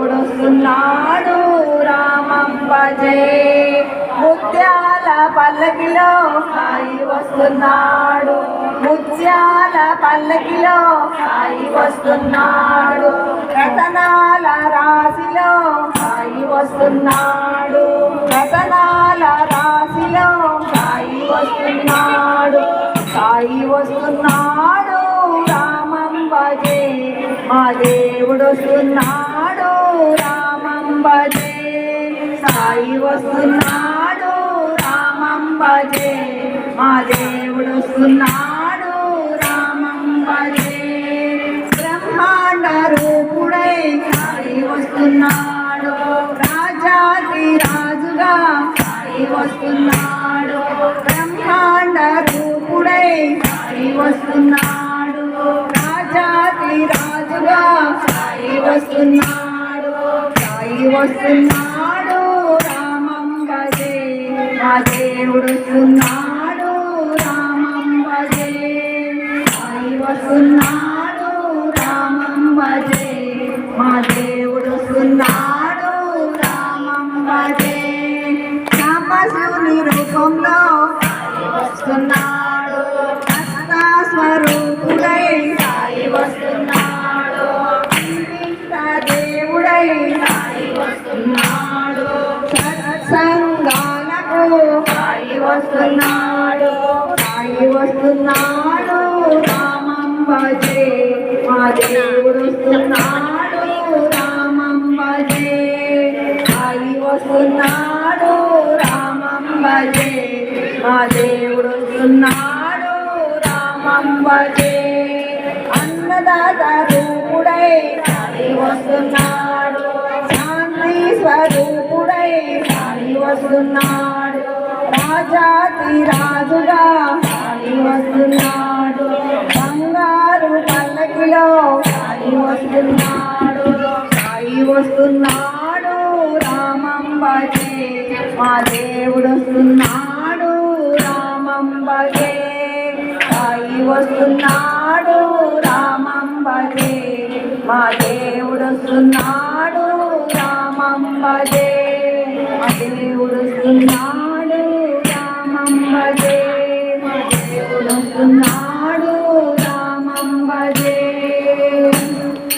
దేవుడు వస్తున్నాడు రామమ్మ జయ ముత్యాల పల్లకిలో సాయి వస్తున్నాడు. ముత్యాల పల్లకిలో సాయి వస్తున్నాడు. రతనాల రాశిలో సాయి వస్తున్నాడు. రతనాల రాశిలో సాయి వస్తున్నాడు. సాయి వస్తున్నాడు రామంబజే మా దేవుడు వస్తున్నాడు. సాయి వస్తున్నాడు రామంబజే మా దేవుడు వస్తున్నాడు రామంబజే బ్రహ్మాండ రూపుడై సాయి వస్తున్నాడు. రాజాది రాజుగా సాయి వస్తున్నాడు. బ్రహ్మాండ రూపుడై సాయి వస్తున్నాడు. రాజాది రాజుగా సాయి వస్తున్నాడు. సాయి వస్తున్నాడు. మా దేవుడు వస్తున్నాడు రామంబజే సాయి మా దేవుడు వస్తున్నాడు రామంబజే రూపంలో వస్తున్నాడు సాయి వస్తున్నాడు రామంబజే మా దేవుడు వస్తున్నాడు రామంబజే సాయి వస్తున్నాడు రామంబజే మా దేవుడు వస్తున్నాడు రామంబజే అన్నదాత రూపుడై సాయి వస్తున్నాడు శాంతి స్వరూపుడై సాయి వస్తున్నాడు. జాతి రాజుగా వస్తున్నాడు. బంగారు పల్లకిలో సాయి వస్తున్నాడు. సాయి వస్తున్నాడు రామంబజే మా దేవుడు వస్తున్నాడు రామంబజే సాయి వస్తున్నాడు రామంబజే మా దేవుడు వస్తున్నాడు రామంబజే మా దేవుడు వస్తున్నాడు. రామంబజే మా దేవుడు వస్తున్నాడు